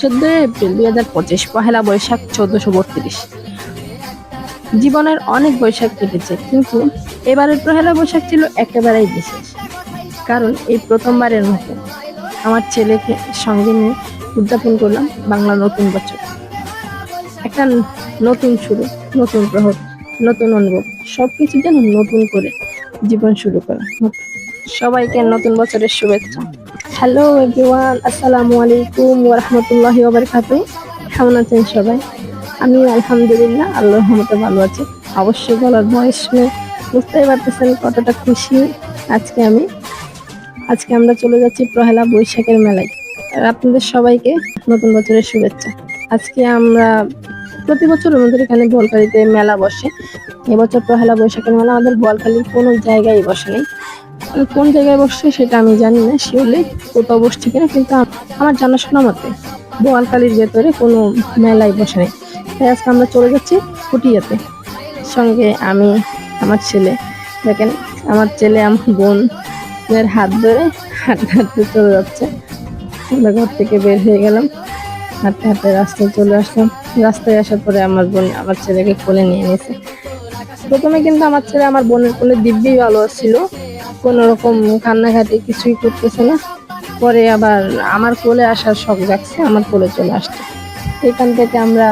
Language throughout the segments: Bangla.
চোদ্দই এপ্রিল দুই হাজার পঁচিশ, পহেলা বৈশাখ চোদ্দশো বত্রিশ। জীবনের অনেক বৈশাখ কেটেছে, কিন্তু এবারের পহেলা বৈশাখ ছিল একেবারেই বিশেষ। কারণ এই প্রথমবারের মতো আমার ছেলেকে সঙ্গে নিয়ে উদযাপন করলাম বাংলা নতুন বছর। একটা নতুন শুরু, নতুন প্রহর নতুন অনুভব, সবকিছু যেন নতুন করে জীবন শুরু করা। সবাইকে নতুন বছরের শুভেচ্ছা। হ্যালো এভরিওয়ান আসসালামু আলাইকুম ওয়া রাহমাতুল্লাহি ওয়া বারাকাতুহু কেমন আছেন সবাই? আমি আলহামদুলিল্লাহ, আল্লাহর রহমতে ভালো আছি। অবশ্যই গলার বয়স শুনে বুঝতেই পারতেছেন কতটা খুশি আজকে আমি। আজকে আমরা চলে যাচ্ছি প্রহেলা বৈশাখের মেলায়। আর আপনাদের সবাইকে নতুন বছরের শুভেচ্ছা। আজকে আমরা প্রতি বছর আমাদের এখানে বোয়ালখালীতে মেলা বসে। এবছর পহেলা বৈশাখের মেলা আমাদের বোয়ালখালীর কোনো জায়গায় বসে নেই। কোন জায়গায় বসছে সেটা আমি জানি না শিওরলি কোথাও বসছে কিনা, কিন্তু আমার জানাশোনা মতে বোয়ালখালীর ভেতরে কোনো মেলায় বসে নেই। তাই আজকে আমরা চলে যাচ্ছি ফুটিয়াতে সঙ্গে আমি, আমার ছেলে, দেখেন, আমার ছেলে, আমার বোন হাত ধরে হাঁটতে হাঁটতে চলে যাচ্ছে। আমরা ঘর থেকে বের হয়ে গেলাম। হাঁটতে হাঁটতে রাস্তায় চলে আসলাম। রাস্তায় আসার পরে আমার বোন আমার ছেলেকে কোলে নিয়ে নিয়েছে। প্রথমে কিন্তু আমার ছেলে আমার বোনের কোলে দিব্যি ভালো ছিল। কোনো রকম কান্নাকাটি কিছুই করতেছে না। পরে আবার আমার কোলে আসার শখ জাগছে, আমার কোলে চলে আসছে। এখান থেকে আমরা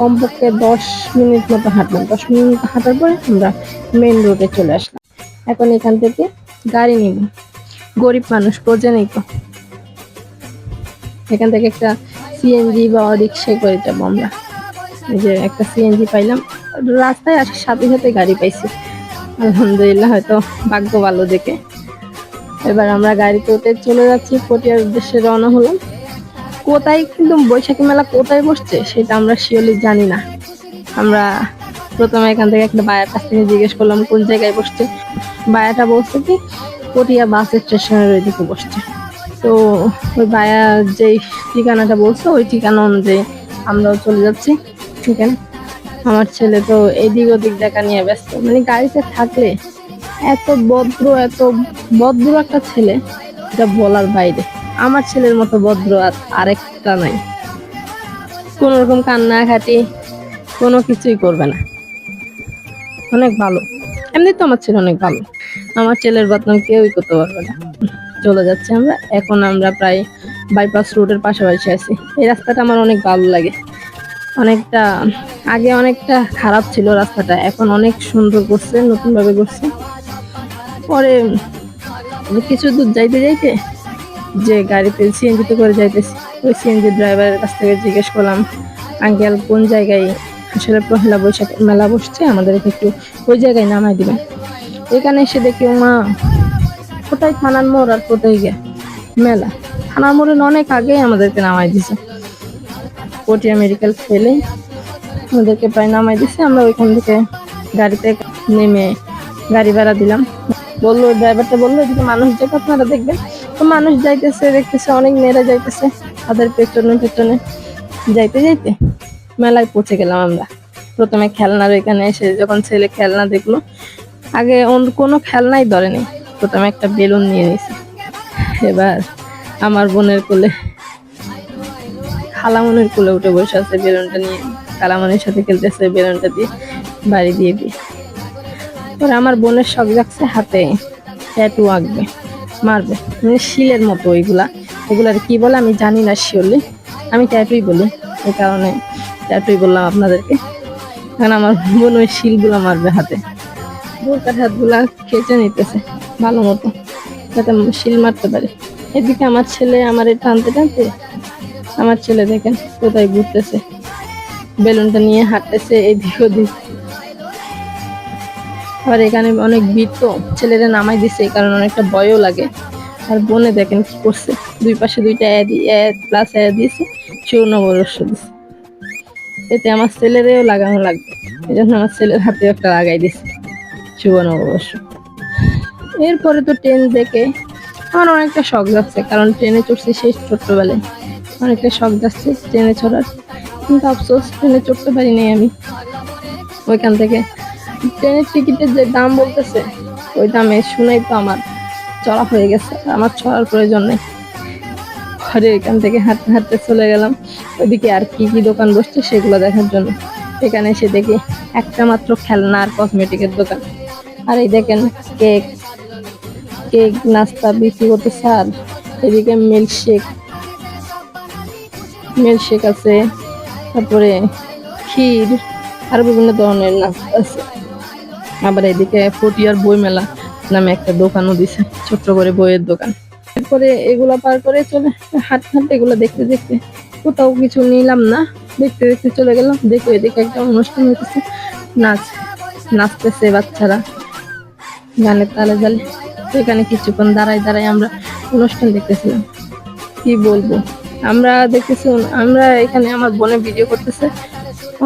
কমপক্ষে দশ মিনিট মতো হাঁটলাম। দশ মিনিট হাঁটার পরে আমরা মেন রোডে চলে আসলাম। এখন এখান থেকে গাড়ি নিব। গরিব মানুষ বোঝে নেই তো এখান থেকে একটা সিএনজি বা রিক্সায় করে যাব আমরা। এই যে একটা সিএনজি পাইলাম। রাস্তায় আসার সাথে সাথে গাড়ি পাইছি। আলহামদুলিল্লাহ, হয়তো ভাগ্য ভালো দেখে। এবার আমরা গাড়িতে উঠে চলে যাচ্ছি, পটিয়ার উদ্দেশ্যে রওনা হলাম। কোথায় কিন্তু বৈশাখী মেলা কোথায় বসছে সেটা আমরা শিওরলি জানি না। আমরা প্রথমে এখান থেকে একটা বায়ার কাছ থেকে জিজ্ঞেস করলাম, কোন জায়গায় বসছে? বায়াটা বলছে কি, পটিয়া বাস স্টেশনের ওইদিকে বসছে। তো ওই বায়া যেই ঠিকানাটা বলছে, ওই ঠিকানা অনুযায়ী আমরাও চলে যাচ্ছি। সেখানে আমার ছেলে তো এদিক ওদিক দেখা নিয়ে ব্যস্ত। মানে গাড়িতে থাকলে এত ভদ্র এত ভদ্র একটা ছেলে, এটা বলার বাইরে। আমার ছেলের মতো ভদ্র আর আরেকটা নাই। কোনো রকম কান্নাকাটি কোনো কিছুই করবে না। অনেক ভালো। এমনি তো আমার ছেলে অনেক ভালো। আমার ছেলের বদনাম কেউই করতে পারবে না। চলে যাচ্ছে আমরা। এখন আমরা প্রায় বাইপাস রোডের পাশাপাশি আছি। এই রাস্তাটা আমার অনেক ভালো লাগে। অনেকটা, আগে অনেকটা খারাপ ছিল রাস্তাটা, এখন অনেক সুন্দর করছে, নতুনভাবে করছে। পরে কিছু দূর যাইতে যাইতে যে গাড়িতে সিএনজিতে করে যাইতেছি, ওই সিএনজি ড্রাইভারের কাছ থেকে জিজ্ঞেস করলাম, আঙ্কেল, কোন জায়গায় আসলে পহেলা বৈশাখ মেলা বসছে? আমাদেরকে একটু ওই জায়গায় নামাই দিবেন। এখানে এসে দেখি মা কোথায় থানার মোড় আর কোথায় গিয়ে? মেলা। থানার মোড়ের অনেক আগেই আমাদেরকে নামাই দিছে। পটিয়া মেডিকেল ফেলে আমাদেরকে প্রায় নামাই দিছে। আমরা ওইখান থেকে গাড়িতে নেমে গাড়ি ভাড়া দিলাম। বলল, ড্রাইভারটা বলল, এদিকে মানুষ যাবে আপনারা দেখবেন। তো মানুষ যাইতেছে, দেখতেছে, অনেক মেয়েরা যাইতেছে। তাদের পেছনে পেছনে যাইতে যাইতে মেলায় পৌঁছে গেলাম আমরা। প্রথমে খেলনার ওইখানে এসে যখন ছেলে খেলনা দেখল, আগে অন্য কোনো খেলনাই ধরেনি। প্রথমে একটা বেলুন নিয়ে নিয়েছে। এবার আমার বোনের কোলে, খালামনের কোলে উঠে বসে আছে বেলুনটা নিয়ে। খালামনের সাথে খেলতেছে বেলুনটা দিয়ে, বাড়ি দিয়ে দিয়ে। পরে আমার বোনের শখ যাচ্ছে হাতে ট্যাটু আঁকবে, মারবে। মানে শিলের মতো ওইগুলা। এগুলার কি বলে আমি জানি না শিওরলি আমি ট্যাটুই বলি এই কারণে ট্যাটুই বললাম আপনাদেরকে। কারণ আমার বোন ওই শিলগুলো মারবে হাতে। বোরকার হাতগুলা খেচে নিতেছে। ভালো মতো যাতে শিল মারতে পারে। এদিকে আমার ছেলে আমার টানতে টানতে, আমার ছেলে দেখেন কোথায় ঘুরতেছে। বেলুনটা নিয়ে হাঁটতেছে এদিক ওদিক। আবার এখানে অনেক ভিড় তো, ছেলেরা নামাই দিছে, এই কারণে অনেকটা ভয়ও লাগে। আর বনে দেখেন কি করছে, দুই পাশে দুইটা অ্যাড প্লাস অ্যাড দিয়েছে চূর্ণ বরস্য দিছে। এতে আমার ছেলেরেও লাগানো লাগবে এই জন্য আমার ছেলের হাতে একটা লাগাই দিছে নববর্ষ এরপরে তো ট্রেন দেখে আমার অনেকটা শখ যাচ্ছে, কারণ ট্রেনে চড়ছি সেই ছোট্টবেলায়। অনেকটা শখ যাচ্ছে ট্রেনে চড়ার। কিন্তু আফসোস, ট্রেনে চড়তে পারি নাই আমি। ওইখান থেকে। ট্রেনের টিকিটের যে দাম বলতেছে, ওই দামে শুনেই তো আমার চড়া হয়ে গেছে আমার চড়ার প্রয়োজন নেই। ঘরে এখান থেকে হাঁটতে হাঁটতে চলে গেলাম। ওইদিকে আর কি কি দোকান বসছে সেগুলো দেখার জন্য। এখানে এসে দেখি একটা মাত্র খেলনা আর কসমেটিকের দোকান। আর এই দেখেন কেক কেক নাস্তা বিক্রি করতেছে আর এদিকে মিল্কশেক মিল্কশেক আছে, তারপরে ক্ষীর আর বিভিন্ন ধরনের নাস্তা আছে। আবার এদিকে ফটিয়ার বই মেলা নামে একটা দোকানও দিছে, ছোট্ট করে বইয়ের দোকান। এরপরে এগুলা পার করে চলে হাঁটতে হাঁটতে এগুলো দেখতে দেখতে কোথাও কিছু নিলাম না, দেখতে দেখতে চলে গেলাম, দেখো এদিকে একটা অনুষ্ঠান হইতেছে, নাচ, নাচতেছে বাচ্চারা, গানের তালে তালে। তো এখানে কিছুক্ষণ দাঁড়াই দাঁড়াই আমরা অনুষ্ঠান দেখতেছিলাম। কি বলব? আমরা দেখতেছি, আমরা এখানে আমার বোনে ভিডিও করতেছে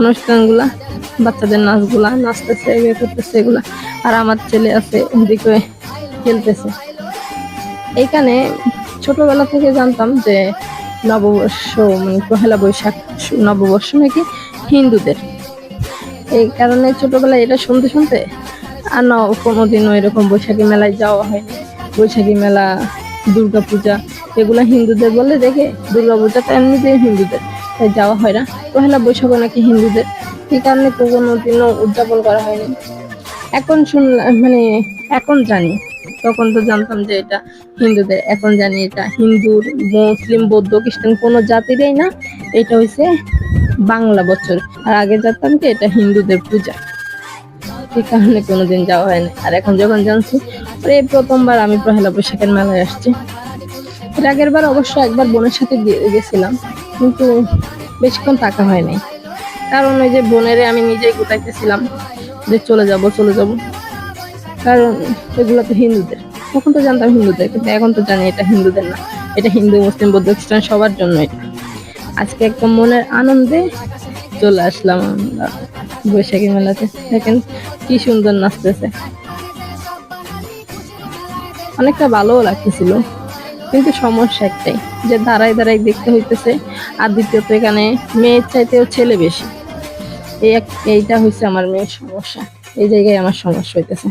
অনুষ্ঠানগুলা, বাচ্চাদের নাচগুলা, নাচতেছে ইয়ে করতেছে এগুলা, আর আমার ছেলে আছে ওদিকে খেলতেছে। এখানে ছোটবেলা থেকে জানতাম যে নববর্ষ মানে পহেলা বৈশাখ, নববর্ষ নাকি হিন্দুদের। এই কারণে ছোটবেলায় এটা শুনতে শুনতে আর না, কোনোদিনও এরকম বৈশাখী মেলায় যাওয়া হয়নি। বৈশাখী মেলা দুর্গা পূজা এগুলা হিন্দুদের বলে দেখে? দুর্গা পূজাটা এমনিতেই হিন্দুদের, তাই যাওয়া হয় না। পহেলা বৈশাখ নাকি হিন্দুদের এই কারণে কোনোদিনও উদযাপন করা হয়নি। এখন শুনলাম মানে এখন জানি, তখন তো জানতাম যে এটা হিন্দুদের, এখন জানি এটা হিন্দুর, মুসলিম, বৌদ্ধ, খ্রিস্টান, কোনো জাতিরই না, এটা হইছে বাংলা বছর। আর আগে জানতাম কি এটা হিন্দুদের পূজা। এই কারণে কোনোদিন যাওয়া হয়নি। আর এখন যখন জানছি এই প্রথমবার আমি পহেলা বৈশাখের মেলায় আসছি। এর আগের বার অবশ্য একবার বোনের সাথে গেছিলাম, কিন্তু বেশিক্ষণ থাকা হয়নি। কারণ ওই যে বোনেরে আমি নিজেই গোটাইতেছিলাম যে চলে যাব চলে যাব। কারণ এগুলো তো হিন্দুদের। তখন তো জানতাম হিন্দুদের, কিন্তু এখন তো জানি এটা হিন্দুদের না। এটা হিন্দু, মুসলিম, বৌদ্ধ খ্রিস্টান সবার জন্য আজকে একদম মনের আনন্দে চলে আসলাম আমরা বৈশাখী মেলাতে। দেখেন কি সুন্দর নাচতেছে। অনেকটা ভালোও লাগতেছিল, কিন্তু সমস্যা একটাই, যে দাঁড়াই দাঁড়াই দেখতে হইতেছে, আর দ্বিতীয়ত এখানে মেয়ের চাইতেও ছেলে বেশি। এই এক, এইটা হচ্ছে আমার মেয়ের সমস্যা, এই জায়গায় আমার সমস্যা হইতেছে।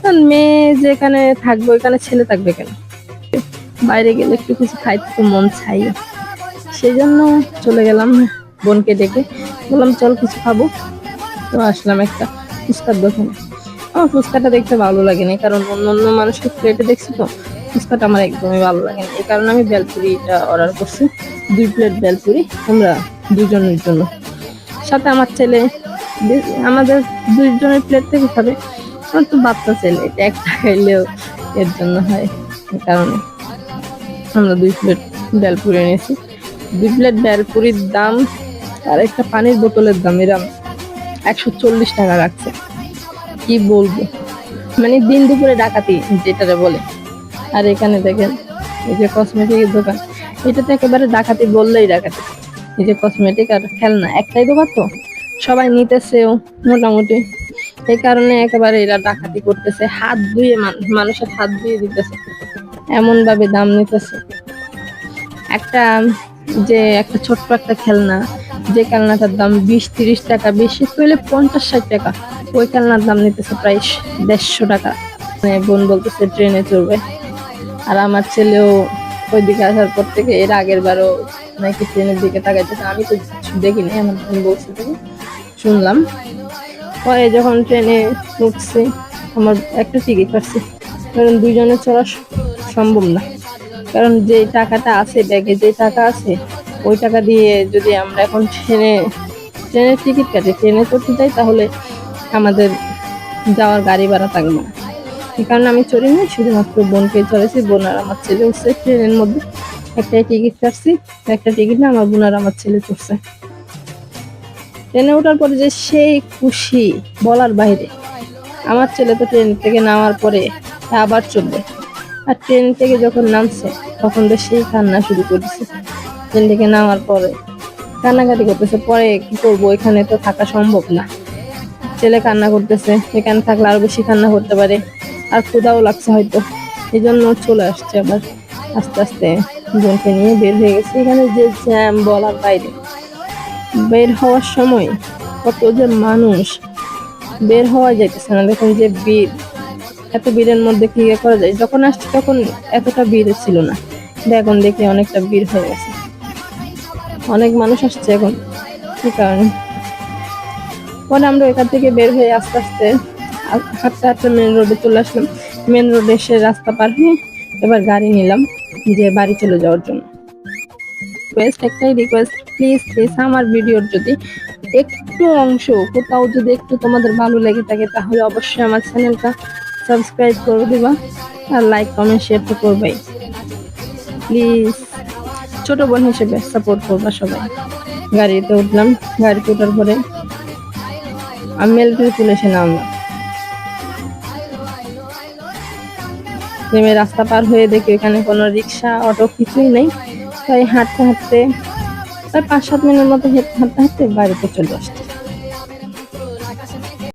কারণ মেয়ে যেখানে থাকবে ওইখানে ছেলে থাকবে কেন? বাইরে গেলে একটু কিছু খাইতে মন চাই সেই জন্য চলে গেলাম। বোনকে ডেকে বললাম, চল কিছু খাব। তো আসলাম একটা ফুচকার দোকানে। আমার ফুচকাটা দেখতে ভালো লাগেনি, কারণ অন্য অন্য মানুষের প্লেটে দেখছি তো ফুচকাটা আমার একদমই ভালো লাগেনি। এই কারণে আমি বেলপুরিটা অর্ডার করছি। দুই প্লেট বেলপুরি, আমরা দুজনের জন্য। সাথে আমার ছেলে, আমাদের দুইজনের প্লেট থেকে খাবে। আমার তো বাচ্চা ছেলে, এটা একটা খাইলেও এর জন্য হয়, এই কারণে আমরা দুই প্লেট বেলপুরি এনেছি। দুই প্লেট বেলপুরির দাম আর একটা পানির বোতলের দাম এরম একশো চল্লিশ টাকা রাখছে। কি বলব? মানে দিন দুপুরে ডাকাতি যেটারে বলে। আর এখানে দেখেন, এই যে কসমেটিকের দোকান এটা তো একেবারে ডাকাতি বললেই ডাকাতি। এই যে কসমেটিক আর খেলনা, একটাই দোকান তো? সবাই নিতেছেও মোটামুটি। এই কারণে একেবারে এরা ডাকাতি করতেছে, হাত ধুয়ে মানুষের হাত ধুয়ে দিতেছে। এমন ভাবে দাম নিতেছে। একটা যে একটা ছোট্ট একটা খেলনা যে খেলনাটার দাম বিশ তিরিশ টাকা, বেশি হইলে পঞ্চাশ ষাট টাকা। ওই খেলনার দাম নিতেছে প্রায় দেড়শো টাকা। মানে বোন বলতেছে, ট্রেনে চড়বে। আর আমার ছেলেও ওইদিকে আসার পর থেকে এর আগের বারও নাকি ট্রেনের দিকে তাকাইতেছে। আমি তো দেখিনি, আমার বোন বলছে থেকে শুনলাম। পরে যখন ট্রেনে উঠছি, আমার একটা টিকিট কাটছি কারণ দুজনে চড়া সম্ভব না। কারণ যে টাকাটা আছে, ব্যাগে যে টাকা আছে ওই টাকা দিয়ে যদি আমরা এখন ট্রেনে, ট্রেনের টিকিট কাটি, ট্রেনে চড়তে যাই, তাহলে আমাদের যাওয়ার গাড়ি ভাড়া থাকবে না। এই কারণে আমি চড়িনি শুধুমাত্র বোনকে চড়েছি, বোন আর আমার ছেলে উঠছে ট্রেনের মধ্যে। একটা টিকিট কাটছি, একটা টিকিট না, আমার বোন আর আমার ছেলে চড়ছে। ট্রেনে ওঠার পরে যে সেই খুশি বলার বাইরে, আমার ছেলে তো ট্রেন থেকে নামার পরে আবার চলবে। আর ট্রেন থেকে যখন নামছে, তখন তো সেই কান্না শুরু করেছে ট্রেন থেকে নামার পরে কান্নাকাটি করতেছে, পরে কি করব? এখানে তো থাকা সম্ভব না। ছেলে কান্না করতেছে, এখানে থাকলে আরও বেশি কান্না করতে পারে। আর ক্ষুদাও লাগছে হয়তো। এই জন্য চলে আসছে আবার। আস্তে আস্তে বোনকে নিয়ে বের হয়ে গেছে। এখানে যে জ্যাম বলার বাইরে। বের হওয়ার সময় কত যে মানুষ বের হওয়া যাইতেছে না। দেখুন যে ভিড়। এত ভিড়ের মধ্যে কি করা যায়? যখন আসছে তখন এতটা ভিড় ছিল না। এখন দেখি অনেকটা ভিড় হয়ে গেছে। অনেক মানুষ আসছে এখন। কি কারণে? পরে আমরা এখান থেকে বের হয়ে আস্তে আস্তে হাঁটতে হাঁটতে মেন রোডে চলে আসলাম। মেন রোডে এসে রাস্তা পার হয়ে এবার গাড়ি নিলাম যে বাড়ি চলে যাওয়ার জন্য। রিকোয়েস্ট একটাই রিকোয়েস্ট প্লিজ প্লিজ আমার ভিডিওর যদি একটু অংশ, কোথাও যদি একটু তোমাদের ভালো লেগে থাকে তাহলে অবশ্যই আমার চ্যানেলটা সাবস্ক্রাইব করে দিবা আর লাইক কমেন্ট শেয়ার তো করবাই। প্লিজ ছোট বোন হিসেবে সাপোর্ট করবা সবাই। গাড়িতে উঠলাম গাড়িতে উঠার পরে আমি মিলিটারি পুলিশে নামলাম নেমে রাস্তা পার হয়ে দেখি এখানে কোনো রিক্সা, অটো কিছুই নেই। তাই হাঁটতে হাঁটতে, প্রায় পাঁচ সাত মিনিটের মতো হেঁটে হাঁটতে হাঁটতে বাড়িতে চলে আসছে।